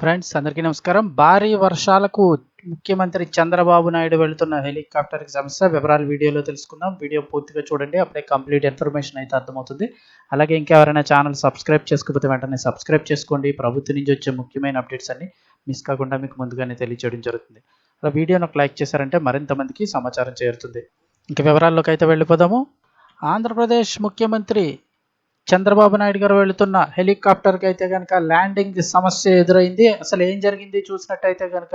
Friends అందరికీ నమస్కారం. భారీ వర్షాలకు ముఖ్యమంత్రి చంద్రబాబు నాయుడు వెళుతున్న హెలికాప్టర్కి సమస్య వివరాలు వీడియోలో తెలుసుకుందాం. వీడియో పూర్తిగా చూడండి అప్పుడే కంప్లీట్ ఇన్ఫర్మేషన్ అయితే అర్థమవుతుంది. అలాగే ఇంకెవరైనా ఛానల్ సబ్స్క్రైబ్ చేసుకోకపోతే వెంటనే సబ్స్క్రైబ్ చేసుకోండి. ప్రభుత్వం నుంచి వచ్చే ముఖ్యమైన అప్డేట్స్ అన్ని మిస్ కాకుండా మీకు ముందుగానే తెలియజేయడం జరుగుతుంది. అలా వీడియోను ఒక లైక్ చేశారంటే మరింత మందికి సమాచారం చేరుతుంది. ఇంక వివరాల్లోకి అయితే వెళ్ళిపోదాము. ఆంధ్రప్రదేశ్ ముఖ్యమంత్రి చంద్రబాబు నాయుడు గారు వెళుతున్న హెలికాప్టర్కి అయితే కనుక ల్యాండింగ్ సమస్య ఎదురైంది. అసలు ఏం జరిగింది చూసినట్టయితే కనుక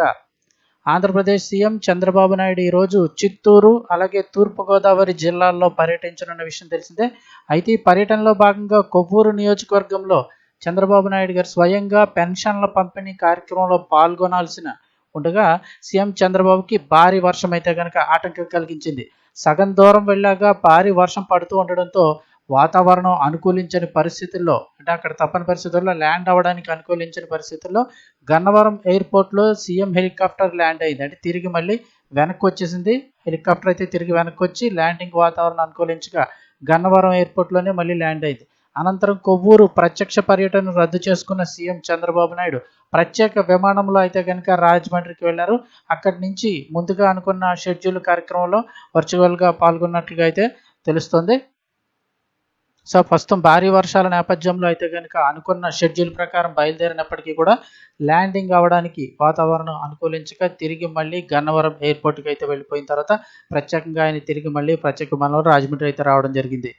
ఆంధ్రప్రదేశ్ సీఎం చంద్రబాబు నాయుడు ఈరోజు చిత్తూరు అలాగే తూర్పుగోదావరి జిల్లాల్లో పర్యటించనున్న విషయం తెలిసిందే. అయితే ఈ పర్యటనలో భాగంగా కొవ్వూరు నియోజకవర్గంలో చంద్రబాబు నాయుడు గారు స్వయంగా పెన్షన్ల పంపిణీ కార్యక్రమంలో పాల్గొనాల్సిన ఉండగా సీఎం చంద్రబాబుకి భారీ వర్షం అయితే కనుక ఆటంకం కలిగించింది. సగం దూరం వెళ్ళాక భారీ వర్షం పడుతూ ఉండడంతో వాతావరణం అనుకూలించని పరిస్థితుల్లో అంటే అక్కడ తప్పని పరిస్థితుల్లో ల్యాండ్ అవ్వడానికి అనుకూలించని పరిస్థితుల్లో గన్నవరం ఎయిర్పోర్ట్లో సీఎం హెలికాప్టర్ ల్యాండ్ అయింది. అంటే తిరిగి మళ్ళీ వెనక్కి వచ్చేసింది. హెలికాప్టర్ అయితే తిరిగి వెనక్కి వచ్చి ల్యాండింగ్ వాతావరణం అనుకూలించగా గన్నవరం ఎయిర్పోర్ట్లోనే మళ్ళీ ల్యాండ్ అయింది. అనంతరం కొవ్వూరు ప్రత్యక్ష పర్యటన రద్దు చేసుకున్న సీఎం చంద్రబాబు నాయుడు ప్రత్యేక విమానంలో అయితే కనుక రాజమండ్రికి వెళ్ళారు. అక్కడి నుంచి ముందుగా అనుకున్న షెడ్యూల్ కార్యక్రమంలో వర్చువల్గా పాల్గొన్నట్లుగా అయితే తెలుస్తుంది. సో ప్రస్తుతం భారీ వర్షాల నేపథ్యంలో అయితే కనుక అనుకున్న షెడ్యూల్ ప్రకారం బయలుదేరినప్పటికీ కూడా ల్యాండింగ్ అవ్వడానికి వాతావరణం అనుకూలించక తిరిగి మళ్ళీ గన్నవరం ఎయిర్పోర్ట్కి అయితే వెళ్ళిపోయిన తర్వాత ప్రత్యేకంగా ఆయన తిరిగి మళ్ళీ ప్రత్యేక మనలో రాజమండ్రి అయితే రావడం జరిగింది.